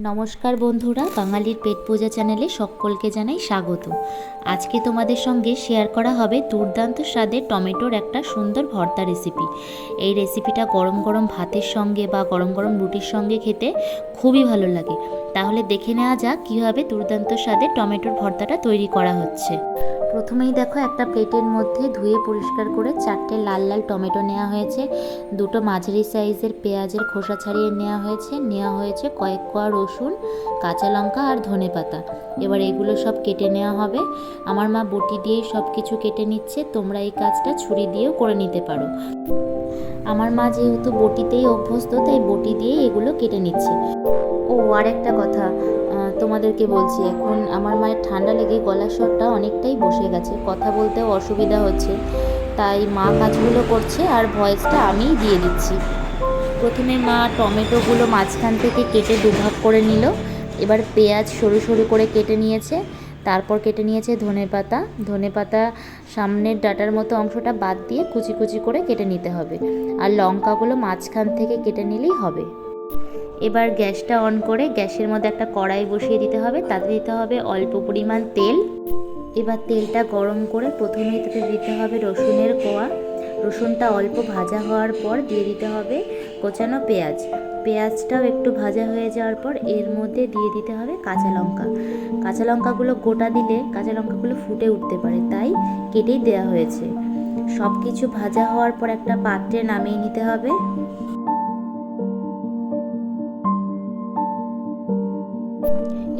নমস্কার বন্ধুরা, বাঙালির পেট পূজা চ্যানেলে সকলকে জানাই স্বাগত। আজকে তোমাদের সঙ্গে শেয়ার করা হবে দুর্দান্ত স্বাদের টমেটোর একটা সুন্দর ভর্তা রেসিপি এই রেসিপিটা গরম গরম ভাতের সঙ্গে বা গরম গরম রুটির সঙ্গে খেতে খুবই ভালো লাগে। তাহলে দেখে নেওয়া যাক কীভাবে দুর্দান্ত স্বাদে টমেটোর ভর্তাটা তৈরি করা হচ্ছে। প্রথমেই দেখো একটা প্লেটের মধ্যে ধুয়ে পরিষ্কার করে চারটে লাল লাল টমেটো নেওয়া হয়েছে, দুটো মাঝারি সাইজের পেঁয়াজের খোসা ছাড়িয়ে নেওয়া হয়েছে নেওয়া হয়েছে কয়েক কোয়া রসুন, কাঁচা লঙ্কা আর ধনে পাতা। এবার এগুলো সব কেটে নেওয়া হবে। আমার মা বটি দিয়েই সব কিছু কেটে নিচ্ছে, তোমরা এই কাজটা ছুরি দিয়েও করে নিতে পারো। আমার মা যেহেতু বটিতেই অভ্যস্ত, তাই বটি দিয়েই এগুলো কেটে নিচ্ছে। ও আর একটা কথা। তোমাদেরকে বলছি, এখন আমার মায়ের ঠান্ডা লেগে গলার স্বরটা অনেকটাই বসে গেছে। কথা বলতেও অসুবিধা হচ্ছে। তাই মা কাজগুলো করছে আর ভয়েসটা আমিই দিয়ে দিচ্ছি। প্রথমে মা টমেটোগুলো মাঝখান থেকে কেটে দুভাগ করে নিল। এবার পেঁয়াজ সরু সরু করে কেটে নিয়েছে। তারপর কেটে নিয়েছে ধনে পাতা। ধনে পাতা সামনের ডাটার মতো অংশটা বাদ দিয়ে কুচি কুচি করে কেটে নিতে হবে। আর লঙ্কাগুলো মাঝখান থেকে কেটে নিলেই হবে। এবার গ্যাসটা অন করে গ্যাসের মধ্যে একটা কড়াই বসিয়ে দিতে হবে। তাতে দিতে হবে অল্প পরিমাণ তেল। এবার তেলটা গরম করে প্রথমেই তাতে দিতে হবে রসুনের কোয়া। রসুনটা অল্প ভাজা হওয়ার পর দিয়ে দিতে হবে কোচানো পেঁয়াজ। পেঁয়াজটাও একটু ভাজা হয়ে যাওয়ার পর এর মধ্যে দিয়ে দিতে হবে কাঁচা লঙ্কা। কাঁচা লঙ্কাগুলো গোটা দিলে কাঁচা লঙ্কাগুলো ফুটে উঠতে পারে, তাই কেটেই দেওয়া হয়েছে। সব কিছু ভাজা হওয়ার পর একটা পাত্রে নামিয়ে নিতে হবে।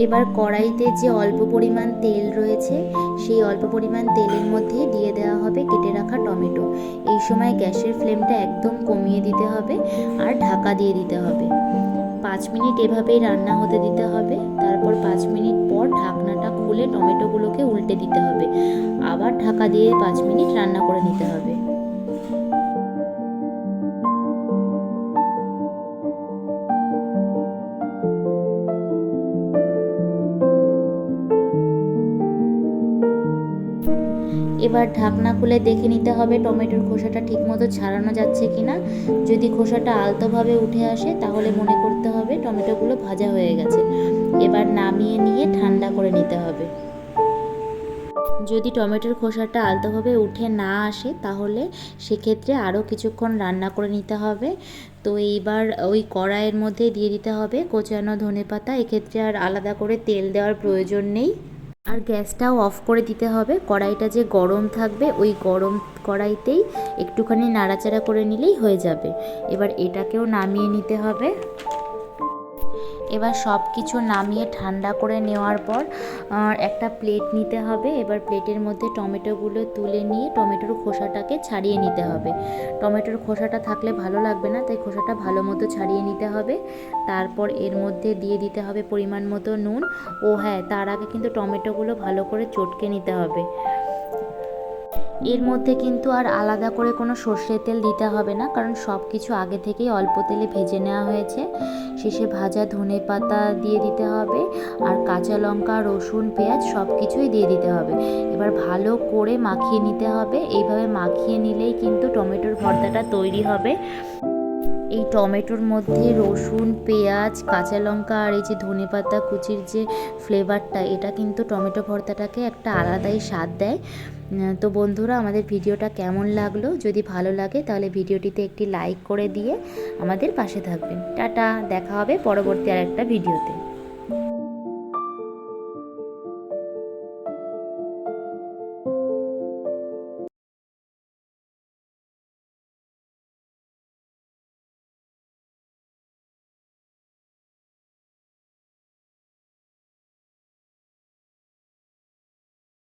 এবার কড়াইতে যে অল্প পরিমাণ তেল রয়েছে, সেই অল্প পরিমাণ তেলের মধ্যে দিয়ে দেওয়া হবে কেটে রাখা টমেটো। এই সময় গ্যাসের ফ্লেমটা একদম কমিয়ে দিতে হবে আর ঢাকা দিয়ে দিতে হবে। পাঁচ মিনিট এভাবেই রান্না হতে দিতে হবে। তারপর পাঁচ মিনিট পর ঢাকনাটা খুলে টমেটোগুলোকে উল্টে দিতে হবে। আবার ঢাকা দিয়ে পাঁচ মিনিট রান্না করে নিতে হবে। এবার ঢাকনা খুলে দেখে নিতে হবে টমেটোর খোসাটা ঠিকমতো ছাড়ানো যাচ্ছে কিনা। যদি খোসাটা আলতোভাবে উঠে আসে, তাহলে মনে করতে হবে টমেটোগুলো ভাজা হয়ে গেছে। এবার নামিয়ে নিয়ে ঠান্ডা করে নিতে হবে। যদি টমেটোর খোসাটা আলতোভাবে উঠে না আসে, তাহলে সেক্ষেত্রে আরও কিছুক্ষণ রান্না করে নিতে হবে। তো এইবার ওই কড়াইয়ের মধ্যে দিয়ে দিতে হবে কোচানো ধনে পাতা এক্ষেত্রে আর আলাদা করে তেল দেওয়ার প্রয়োজন নেই। আর গ্যাসটাও অফ করে দিতে হবে। কড়াইটা যে গরম থাকবে, ওই গরম কড়াইতেই একটুখানি নাড়াচাড়া করে নিলেই হয়ে যাবে। এবার এটাকেও নামিয়ে নিতে হবে। এবার সব কিছু নামিয়ে ঠান্ডা করে নেওয়ার পর একটা প্লেট নিতে হবে। এবার প্লেটের মধ্যে টমেটোগুলো তুলে নিয়ে টমেটোর খোসাটাকে ছাড়িয়ে নিতে হবে। টমেটোর খোসাটা থাকলে ভালো লাগবে না, তাই খোসাটা ভালো মতো ছাড়িয়ে নিতে হবে। তারপর এর মধ্যে দিয়ে দিতে হবে পরিমাণ মতো নুন। ও হ্যাঁ তার আগে কিন্তু টমেটোগুলো ভালো করে চটকে নিতে হবে। এর মধ্যে কিন্তু আর আলাদা করে কোনো সর্ষের তেল দিতে হবে না, কারণ সব কিছু আগে থেকেই অল্প তেলে ভেজে নেওয়া হয়েছে। শেষে ভাজা ধনে পাতা দিয়ে দিতে হবে আর কাঁচা লঙ্কা, রসুন, পেঁয়াজ সব কিছুই দিয়ে দিতে হবে। এবার ভালো করে মাখিয়ে নিতে হবে। এইভাবে মাখিয়ে নিলেই কিন্তু টমেটোর ভর্তাটা তৈরি হবে। এই টমেটোর মধ্যে রসুন, পেঁয়াজ, কাঁচা লঙ্কা আর এই যে ধনে পাতা কুচির যে ফ্লেভারটা, এটা কিন্তু টমেটো ভর্তাটাকে একটা আলাদাই স্বাদ দেয়। তো বন্ধুরা, আমাদের ভিডিওটা কেমন লাগল? যদি ভালো লাগে, তাহলে ভিডিওটিতে একটি লাইক করে দিয়ে আমাদের পাশে থাকবেন। টাটা, দেখা হবে পরবর্তী আর একটা ভিডিওতে।